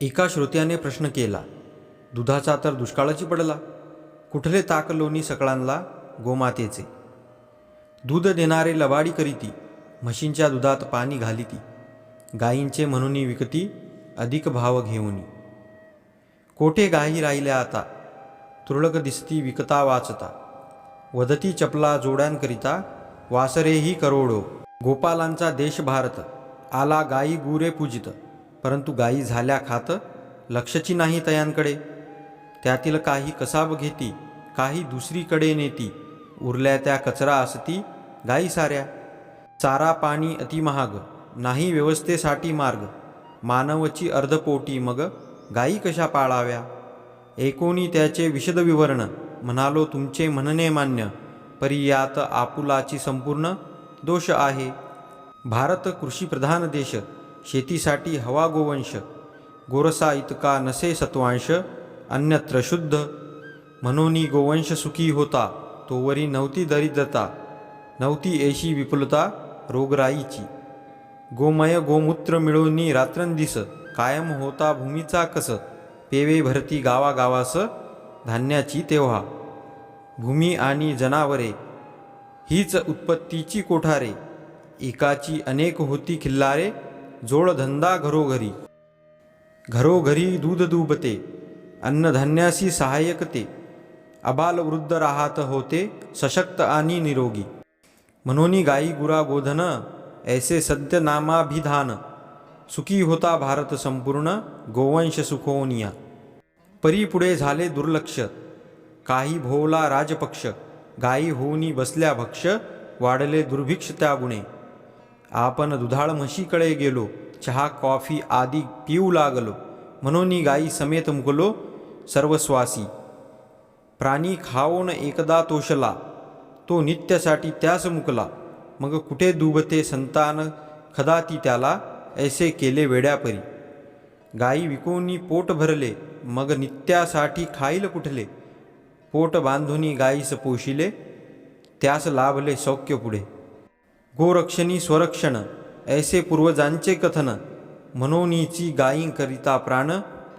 एका श्रोत्याने प्रश्न केला दुधाचा तर दुष्काळाची पडला. कुठले ताक लोणी सकळांना गोमातेचे? दूध देणारे लबाडी करीती म्हशींच्या दुधात पाणी घालिती. गायींचे म्हणून विकती अधिक भाव घेऊनी. कोठे गायी राहिल्या आता? तुरळक दिसती विकता वाचता. वदती चपला जोड्यांकरिता वासरेही करोडो. गोपालांचा देश भारत. आला गायी गुरे पूजित. परंतु गायी झाल्या खात लक्षची नाही तयांकडे. त्यातील काही कसाब घेती काही दुसरीकडे नेती. उरल्या त्या कचरा असती गायी साऱ्या. चारा पाणी अतिमहाग नाही व्यवस्थेसाठी मार्ग. मानवची अर्धपोटी मग गायी कशा पाळाव्या? एकोणी त्याचे विशद विवरण म्हणालो तुमचे म्हणणे मान्य परी यात आपुलाची संपूर्ण दोष आहे. भारत कृषीप्रधान देश शेतीसाठी हवा गोवंश गोरसा इतका नसे सत्वांश अन्यत्र शुद्ध. म्हणून गोवंश सुखी होता तोवरी नव्हती दरिद्रता नव्हती ऐशी विपुलता रोगराईची. गोमय गोमूत्र मिळूनी रात्रंदिस कायम होता भूमीचा कस पेवे भरती गावागावास धान्याची तेव्हा. भूमी आणि जनावरे हीच उत्पत्तीची कोठारे एकाची अनेक होती खिल्लारे जोडधंदा घरोघरी. घरोघरी दूध दुबते अन्नधान्यासी सहाय्यकते. अबालवृद्ध राहत होते सशक्त आणि निरोगी. म्हणून गायी गुरा गोधन ऐसे सद्य नामाभिधान. सुखी होता भारत संपूर्ण गोवंश सुखोनिया. परी पुढे झाले दुर्लक्ष. काही भोवला राजपक्ष गायी होऊनी बसल्या भक्ष वाढले दुर्भिक्ष त्या गुणे आपण दुधाळ म्हशीकडे गेलो चहा कॉफी आदी पिऊ लागलो. म्हणून गायी समेत मुकलो सर्वस्वासी. प्राणी खाऊन एकदा तोषला तो नित्यासाठी त्यास मुकला. मग कुठे दुबते संतान? खदाती त्याला ऐसे केले वेड्यापरी. गायी विकूनी पोट भरले मग नित्यासाठी खाईल कुठले? पोट बांधुनी गायीस पोशिले त्यास लाभले सौख्य पुढे. गोरक्षणी स्वरक्षण ऐसे पूर्वजांचे कथन मनोनीची गायींकरिता प्राण